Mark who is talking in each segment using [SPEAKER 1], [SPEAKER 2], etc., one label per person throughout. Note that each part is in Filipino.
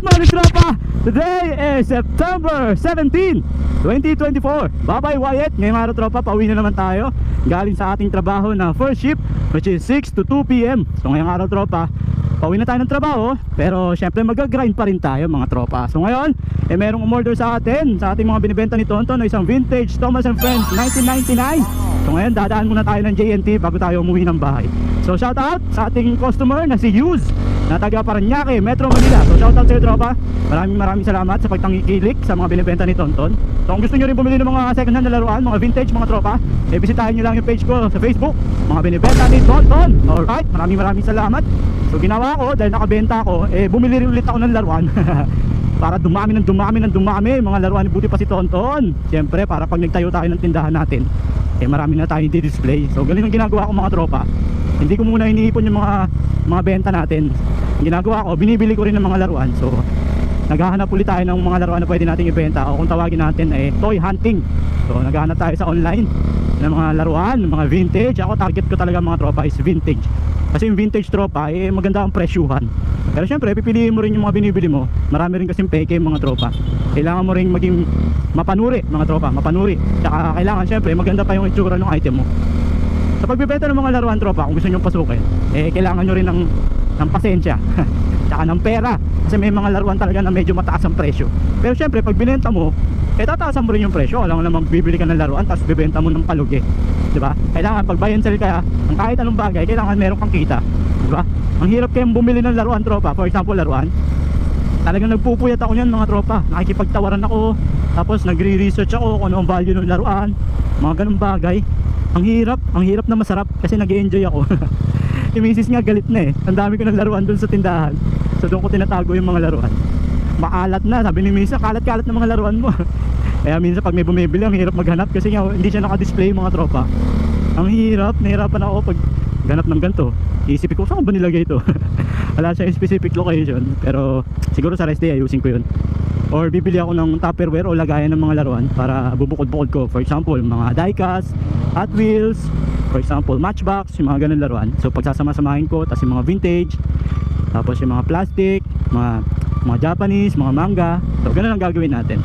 [SPEAKER 1] Good morning, tropa! Today is September 17, 2024. Bye-bye, Wyatt. Ngayong araw, tropa, pauwi na naman tayo. Galing sa ating trabaho na first shift, which is 6 to 2 p.m. So, ngayong araw, tropa, pauwi na tayo ng trabaho. Pero, syempre, mag-grind pa rin tayo, mga tropa. So, ngayon, eh, merong umorder sa atin, sa ating mga binibenta ni Tonton, na isang vintage Thomas and Friends 1999. So, ngayon, dadaan muna tayo ng JNT bago tayo umuwi ng bahay. So, shout out sa ating customer na si Hughes na taga Paranaque, Metro Manila. So shoutout sa iyo tropa. Maraming maraming salamat sa pagtangikilik sa mga binibenta ni Tonton. So kung gusto niyo rin bumili ng mga second hand na laruan, mga vintage mga tropa, eh bisitahin niyo lang yung page ko sa Facebook, mga binibenta ni Tonton. Alright, maraming maraming salamat. So ginawa ko dahil nakabenta ako, eh bumili rin ulit ako ng laruan. para dumami ng dumami ng dumami mga laruan ni buti pa si Tonton. Siyempre para pag nagtayo tayo ng tindahan natin, eh marami na tayong di-display. So ganun ang ginagawa ko mga tropa. Hindi ko muna iniipon yung mga mga benta natin. Ginagawa ko, binibili ko rin ng mga laruan. So, naghahanap ulit tayo ng mga laruan na pwede nating ibenta o kung tawagin natin ay toy hunting. So, naghahanap tayo sa online ng mga laruan, mga vintage. Ako target ko talaga mga tropa is vintage. Kasi yung vintage tropa, eh maganda ang presyuhan. Pero syempre, pipiliin mo rin yung mga binibili mo. Marami rin kasing peke yung mga tropa. Kailangan mo rin maging mapanuri, mga tropa, mapanuri. Tsaka kailangan syempre, maganda pa yung itsura ng item mo. Sa pagbebenta ng mga laruan tropa, kung gusto nyo pasukin, eh kailangan nyo rin ng, ng pasensya. Tsaka ng pera. Kasi may mga laruan talaga na medyo mataas ang presyo. Pero syempre, pag binenta mo, eh tataasan mo rin yung presyo. Alam naman, bibili ka ng laruan, tapos bibenta mo ng palugi. Di ba? Kailangan pag buy and sell kaya, ang kahit anong bagay, kailangan meron kang kita. Di ba? Ang hirap kayong bumili ng laruan tropa. For example, laruan. Talagang nagpupuyat ako niyan mga tropa. Nakikipagtawaran ako. Tapos nagre-research ako kung ano ang value ng laruan. Mga ganung bagay ang hirap, ang hirap na masarap kasi nag enjoy ako. Yung misis nga galit na eh. Ang dami ko ng laruan dun sa tindahan. So doon ko tinatago yung mga laruan. Maalat na, sabi ni misis kalat-kalat na mga laruan mo. Kaya minsan pag may bumibili ang hirap maghanap kasi nga hindi siya naka-display yung mga tropa. Ang hirap, nahirapan ako pag ganap ng ganito iisipin ko saan ba nilagay ito? Wala siya specific location pero siguro sa rest day ayusin ko yun or bibili ako ng tupperware o lagayan ng mga laruan para bubukod-bukod ko. For example mga diecast Hot Wheels for example Matchbox yung mga ganun laruan. So pagsasama-samahin ko tapos yung mga vintage tapos yung mga plastic mga, mga Japanese, mga manga. So ganun ang gagawin natin.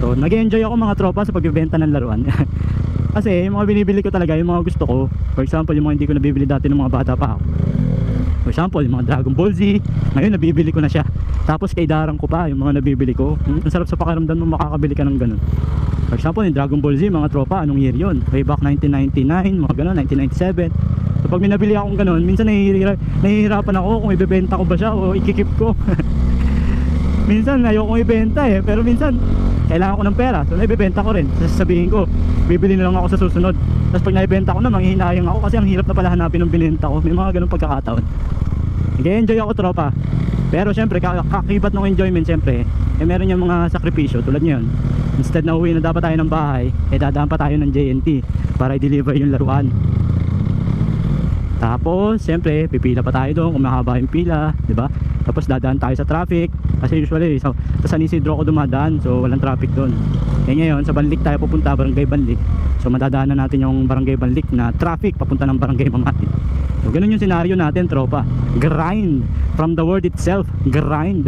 [SPEAKER 1] So nag-enjoy ako mga tropa sa pagbibenta ng laruan. Kasi yung mga binibili ko talaga yung mga gusto ko for example yung mga hindi ko nabibili dati ng mga bata pa ako. For example yung mga Dragon Ball Z ngayon nabibili ko na siya tapos kay darang ko pa yung mga nabibili ko. Ang sarap sa pakiramdam mo makakabili ka ng ganun. For example yung Dragon Ball Z mga tropa anong year yun? Way back 1999 mga ganun 1997 so pag may nabili akong ganun minsan nahihira, nahihirapan ako kung ibebenta ko ba siya o ikikip ko. Minsan ayokong ibenta eh. Pero minsan kailangan ko ng pera so naibebenta ko rin. Sasabihin ko bibili na lang ako sa susunod. Tapos pag naibenta ko na manghihinayang ako kasi ang hirap na pala hanapin ng binenta ko. May mga ganun pagkakataon. Nag-enjoy ako tropa pero syempre kakibat ng enjoyment syempre eh meron yung mga sakripisyo tulad ngayon instead na uwi na dapat tayo ng bahay eh dadaan pa tayo ng JNT para i-deliver yung laruan. Tapos syempre pipila pa tayo doon kung mahaba yung pila ba? Tapos dadaan tayo sa traffic kasi usually sa, sa San Isidro ako dumadaan so walang traffic doon. Eh ngayon sa Banlik tayo pupunta barangay Banlik. So madadaanan natin yung barangay Banlik na traffic papunta ng barangay Mamati so ganun yung senaryo natin tropa. Grind. From the word itself grind.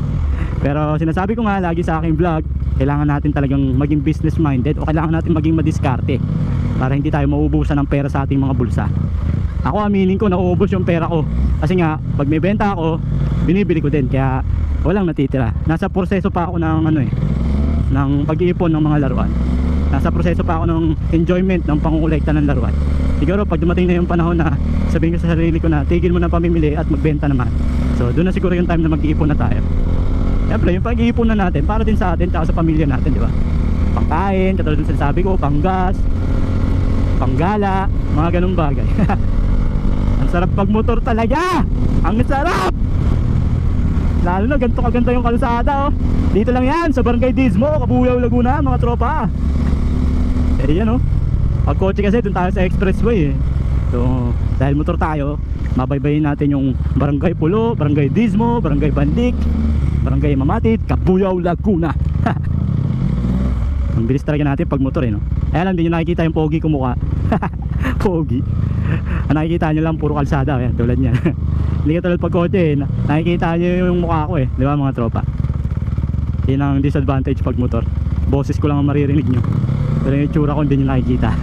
[SPEAKER 1] Pero sinasabi ko nga lagi sa aking vlog kailangan natin talagang maging business minded o kailangan natin maging madiskarte para hindi tayo mauubusan ng pera sa ating mga bulsa. Ako aminin ko nauubos yung pera ko. Kasi nga pag may benta ako binibili ko din. Kaya walang natitira. Nasa proseso pa ako ng ano eh ng pag-iipon ng mga laruan. Nasa proseso pa ako ng enjoyment ng pangungulekta ng laruan siguro pag dumating na yung panahon na sabihin ko sa sarili ko na tigil mo na pamimili at magbenta naman so doon na siguro yung time na mag-iipon na tayo Siyempre, yung pag-iipon na natin para din sa atin at sa pamilya natin, di ba? Pangkain, katulad ng sinasabi ko, panggas, panggala, mga ganung bagay. Ang sarap pag motor talaga! Ang sarap! Lalo na ganito kaganda yung kalsada oh. Dito lang yan sa Barangay Dismo, Kabuyaw, Laguna, mga tropa. Eh yan oh. Pag kotse kasi dun tayo sa expressway eh. So, dahil motor tayo, mabaybayin natin yung Barangay Pulo, Barangay Dismo, Barangay Bandik, Barangay Mamatit, Kabuyaw, Laguna. Ang bilis talaga natin pag motor eh no. Kaya lang hindi nyo nakikita yung pogi kumuha. pogi. Ang nakikita nyo lang puro kalsada, ayan, tulad niyan. Hindi ka tulad pag kotse eh. Na- Nakikita nyo yung mukha ko eh. Di ba mga tropa? Yun ang disadvantage pag motor. Boses ko lang ang maririnig nyo. Pero yung itsura ko hindi nyo nakikita.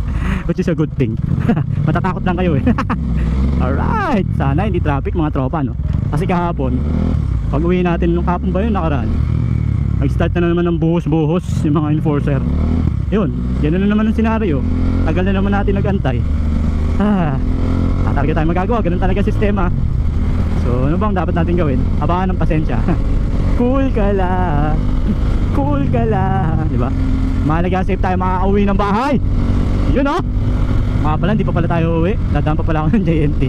[SPEAKER 1] Which is a good thing. Matatakot lang kayo eh. Alright. Sana hindi traffic mga tropa no. Kasi kahapon, pag uwi natin nung kapon ba yun nakaraan, nag-start na naman ng buhos-buhos yung mga enforcer. Yun, yan na naman ang senaryo. Tagal na naman natin nagantay. Ah, ah, talaga tayo magagawa. Ganun talaga sistema. So, ano bang dapat natin gawin? Abangan ng pasensya. Cool ka lang. Cool ka lang. Di ba? Mahalaga safe tayo makakauwi ng bahay. Yun oh. Mga pala, hindi pa pala tayo uwi. Dadaan pa pala ako ng JNT.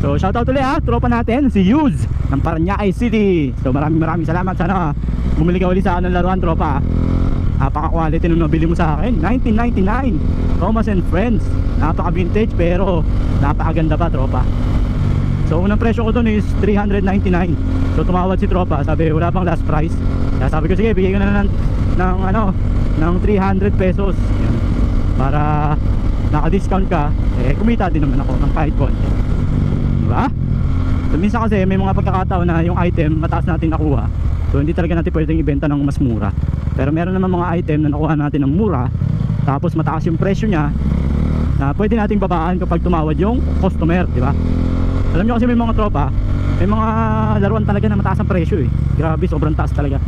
[SPEAKER 1] So, shoutout ulit ha. Tropa natin, si Yuz ng Paranaque City. So, maraming maraming salamat. Sana bumili ka ulit sa akin ng laruan, tropa. Napaka-quality nung nabili mo sa akin. 1999. Thomas and Friends. Napaka-vintage pero napakaganda pa, tropa. So unang presyo ko doon is 399 So tumawad si tropa Sabi wala pang last price Kaya sabi ko sige bigay ko na ng, ng ano Ng 300 pesos Yan. Para naka-discount ka Eh kumita din naman ako ng kahit konti Diba? So minsan kasi may mga pagkakataon na yung item mataas natin nakuha So hindi talaga natin pwedeng ibenta ng mas mura Pero meron naman mga item na nakuha natin ng mura Tapos mataas yung presyo niya na pwede nating babaan kapag tumawad yung customer, di ba? Alam nyo kasi may mga tropa, may mga laruan talaga na mataas ang presyo eh. Grabe, sobrang taas talaga.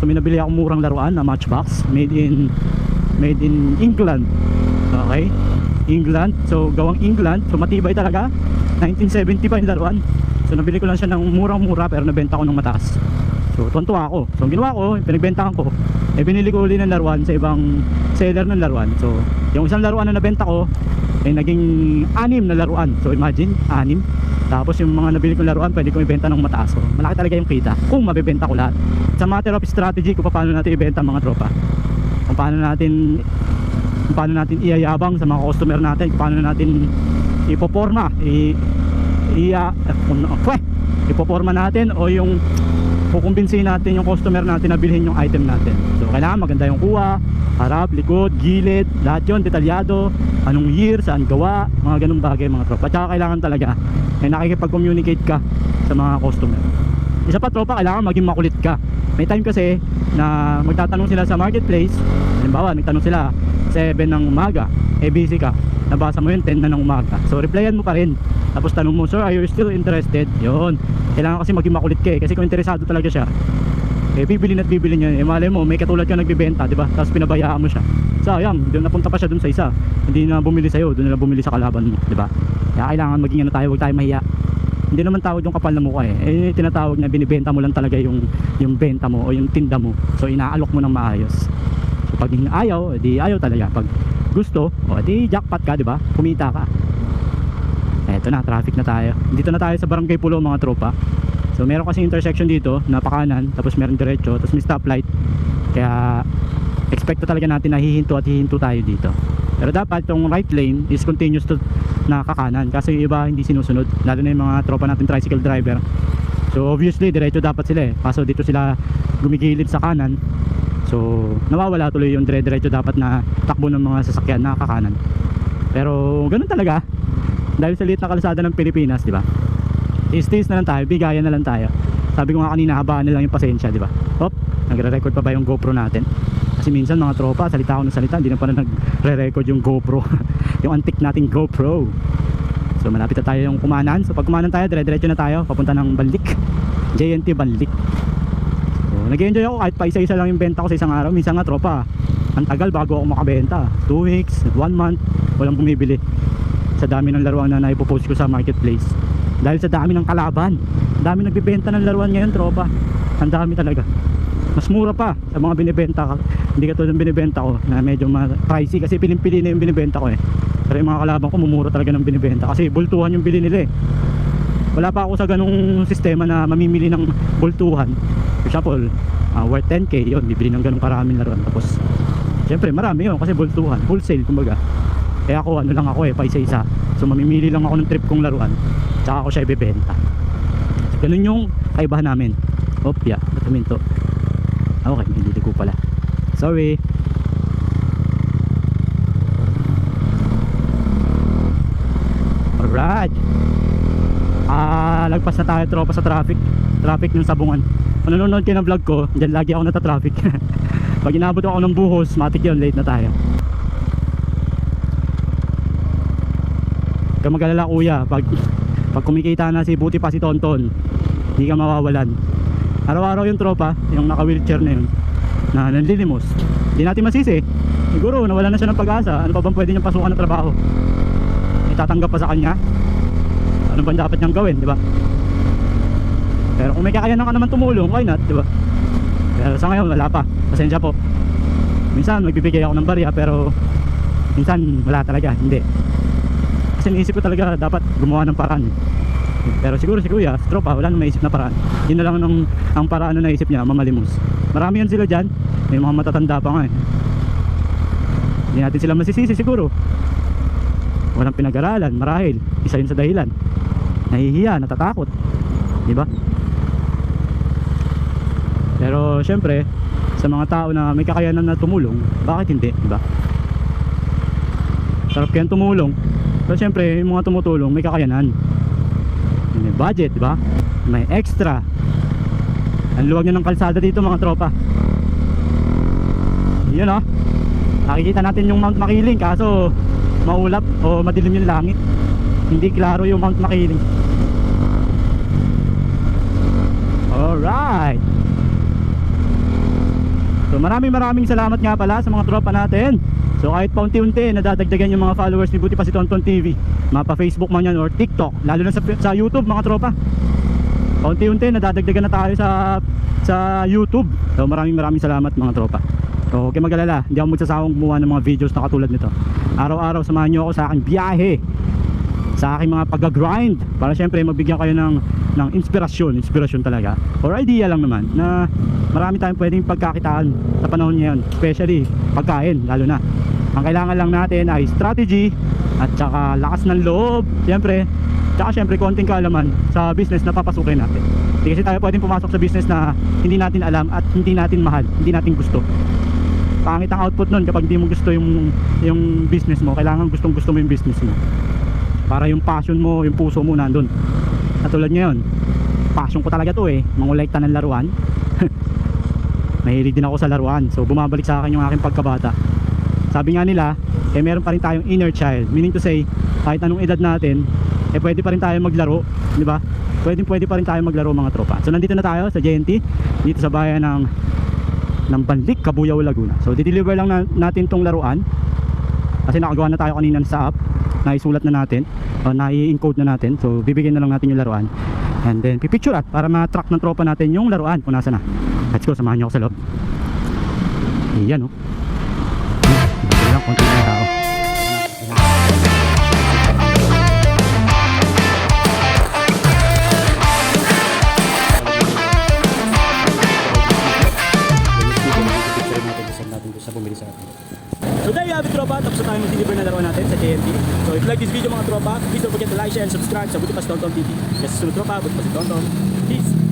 [SPEAKER 1] So may nabili akong murang laruan na Matchbox, made in made in England. Okay? England. So gawang England, so matibay talaga. 1970 pa yung laruan. So nabili ko lang siya ng murang-mura pero nabenta ko ng mataas. So tuwan-tuwa ako. So ginawa ko, pinagbentahan ko, eh binili ko uli ng laruan sa ibang seller ng laruan. So yung isang laruan na nabenta ko, eh naging anim na laruan. So imagine, anim. Tapos yung mga nabili kong laruan, pwede kong ibenta ng mataas. So, malaki talaga yung kita kung mabibenta ko lahat. It's a matter of strategy kung paano natin ibenta mga tropa. Kung paano natin kung paano natin iyayabang sa mga customer natin, kung paano natin ipoporma, i iya uh, pwe, ipoporma natin o yung kukumbinsihin natin yung customer natin na bilhin yung item natin. So kailangan maganda yung kuha, harap, likod, gilid, lahat yun, detalyado, anong year, saan gawa, mga ganung bagay mga tropa. Tsaka kailangan talaga eh, nakikipag-communicate ka sa mga customer. Isa pa tropa, kailangan maging makulit ka. May time kasi na magtatanong sila sa marketplace, halimbawa nagtanong sila 7 ng umaga, eh busy ka, nabasa mo yun 10 na ng umaga. So replyan mo pa rin. Tapos tanong mo, sir, are you still interested? Yun. Kailangan kasi maging makulit ka eh. Kasi kung interesado talaga siya, eh bibili at bibili niya. Eh mo, may katulad ka nagbibenta, di ba? Tapos pinabayaan mo siya. Sayang, doon napunta pa siya doon sa isa. Hindi na bumili sa'yo, doon na bumili sa kalaban mo, di ba? Kaya kailangan maging ano tayo, huwag tayo mahiya. Hindi naman tawag yung kapal na mukha eh. Eh tinatawag na binibenta mo lang talaga yung yung benta mo o yung tinda mo. So inaalok mo ng maayos. So pag ayaw, di ayaw talaga. Pag gusto, o di jackpot ka, di ba? Kumita ka. Eto na, traffic na tayo. Dito na tayo sa Barangay Pulo mga tropa. So meron kasi intersection dito, napakanan, tapos meron diretso, tapos may stoplight. Kaya expect talaga natin na hihinto at hihinto tayo dito. Pero dapat yung right lane is continuous to na kakanan kasi yung iba hindi sinusunod lalo na yung mga tropa natin tricycle driver so obviously diretso dapat sila eh kaso dito sila gumigilid sa kanan so nawawala tuloy yung dire-diretso dapat na takbo ng mga sasakyan na kakanan. Pero ganun talaga. Dahil sa liit na kalsada ng Pilipinas di ba? Is na lang tayo bigayan na lang tayo. Sabi ko nga kanina habaan na lang yung pasensya di ba? Hop nagre-record pa ba yung GoPro natin? Kasi minsan mga tropa salita ako ng salita hindi na pa na nagre-record yung GoPro. Yung antique nating GoPro. So malapit na tayo yung kumanan. So pag kumanan tayo dire-diretso na tayo papunta ng Banlik. JNT Banlik nag-enjoy ako kahit pa isa-isa lang yung benta ko sa isang araw. Minsan nga tropa ang tagal bago ako makabenta. 2 weeks, 1 month walang bumibili. Sa dami ng laruan na naipopost ko sa marketplace. Dahil sa dami ng kalaban. Dami nagbibenta ng laruan ngayon tropa. Ang dami talaga. Mas mura pa sa mga binibenta ka hindi katulad ng binibenta ko na medyo pricey kasi pilimpili na yung binibenta ko eh. Pero yung mga kalaban ko mumura talaga ng binibenta. Kasi bultuhan yung bili nila eh. Wala pa ako sa ganung sistema na mamimili ng bultuhan example uh, worth 10k yun bibili ng ganung karaming laruan tapos syempre marami yun kasi bultuhan wholesale kumbaga. Kaya ako ano lang ako eh pa isa so mamimili lang ako ng trip kong laruan tsaka ako siya ibebenta. So, ganun yung kaibahan namin. Opya ba't huminto Ah, okay hindi ko pala. Sorry. Alright. Ah Lalagpas na tayo tropa sa traffic. Traffic ng sabungan. Kung nanonood kayo ng vlog ko, dyan lagi ako nata-traffic. Pag inabot ako ng buhos, matik yun, late na tayo. Kaya magalala kuya, pag, pag kumikita na si Buti pa si Tonton, hindi ka mawawalan. Araw-araw yung tropa, yung naka-wheelchair na yun, na nanlilimos. Hindi natin masisi. Siguro, nawala na siya ng pag-asa. Ano pa bang pwede niyang pasukan ng trabaho? Itatanggap pa sa kanya? Ano ba dapat niyang gawin, di ba? Pero kung may kakayanan ka naman tumulong, why not, di ba? Pero sa ngayon, wala pa. Pasensya po. Minsan, magbibigay ako ng barya, pero minsan, wala talaga. Hindi. Kasi naisip ko talaga dapat gumawa ng paraan. Pero siguro si Kuya, tropa, wala nang maisip na paraan. Yun na lang nung, ang paraan na naisip niya, mamalimos. Marami yan sila dyan. May mga matatanda pa nga eh. Hindi natin sila masisisi siguro. Walang pinag-aralan, marahil. Isa yun sa dahilan. Nahihiya, natatakot. Di ba? Pero syempre, sa mga tao na may kakayanan na tumulong, bakit hindi, di ba? Sarap kayang tumulong. Pero syempre, yung mga tumutulong may kakayanan. May budget, di ba? May extra. Ang luwag ng kalsada dito mga tropa. Yun oh. Nakikita natin yung Mount Makiling kaso maulap o madilim yung langit. Hindi klaro yung Mount Makiling. Alright. So maraming maraming salamat nga pala sa mga tropa natin. So kahit paunti-unti nadadagdagan yung mga followers ni Buti pa si Tonton TV. Mapa Facebook man yan or TikTok. Lalo na sa, sa YouTube mga tropa. Paunti-unti nadadagdagan na tayo sa sa YouTube. So maraming maraming salamat mga tropa. So huwag kayong mag-alala, hindi ako magsasawang gumawa ng mga videos na katulad nito. Araw-araw samahan niyo ako sa aking biyahe sa aking mga pag-grind. Para syempre magbigyan kayo ng ng inspirasyon, inspirasyon talaga. Or idea lang naman na marami tayong pwedeng pagkakitaan sa panahon ngayon. Especially pagkain lalo na. Ang kailangan lang natin ay strategy at saka lakas ng loob. Syempre tsaka syempre konting kaalaman sa business na papasukin natin. Hindi kasi tayo pwedeng pumasok sa business na hindi natin alam at hindi natin mahal hindi natin gusto. Pangit ang output nun kapag hindi mo gusto yung yung business mo. Kailangan gustong gusto mo yung business mo para yung passion mo, yung puso mo nandun. Katulad ngayon passion ko talaga to eh. Mangulekta ng laruan. Mahilig din ako sa laruan. So bumabalik sa akin yung aking pagkabata. Sabi nga nila eh meron pa rin tayong inner child. Meaning to say kahit anong edad natin eh pwede pa rin tayo maglaro di ba? Pwede pwede pa rin tayo maglaro mga tropa. So nandito na tayo sa JNT dito sa bayan ng ng Banlik, Cabuyao, Laguna. So dideliver lang na, natin tong laruan. Kasi nakagawa na tayo kanina sa app naisulat na natin o nai-encode na natin. So bibigyan na lang natin yung laruan. And then pipicture at para ma-track ng tropa natin yung laruan kung nasa na. Let's go samahan nyo ako sa loob. Iyan o oh. lang konti na tao mga don't forget to like, share, and subscribe sa Buti Pas Tonton TV. Yes, sunod tropa, Buti Pas Tonton. Peace!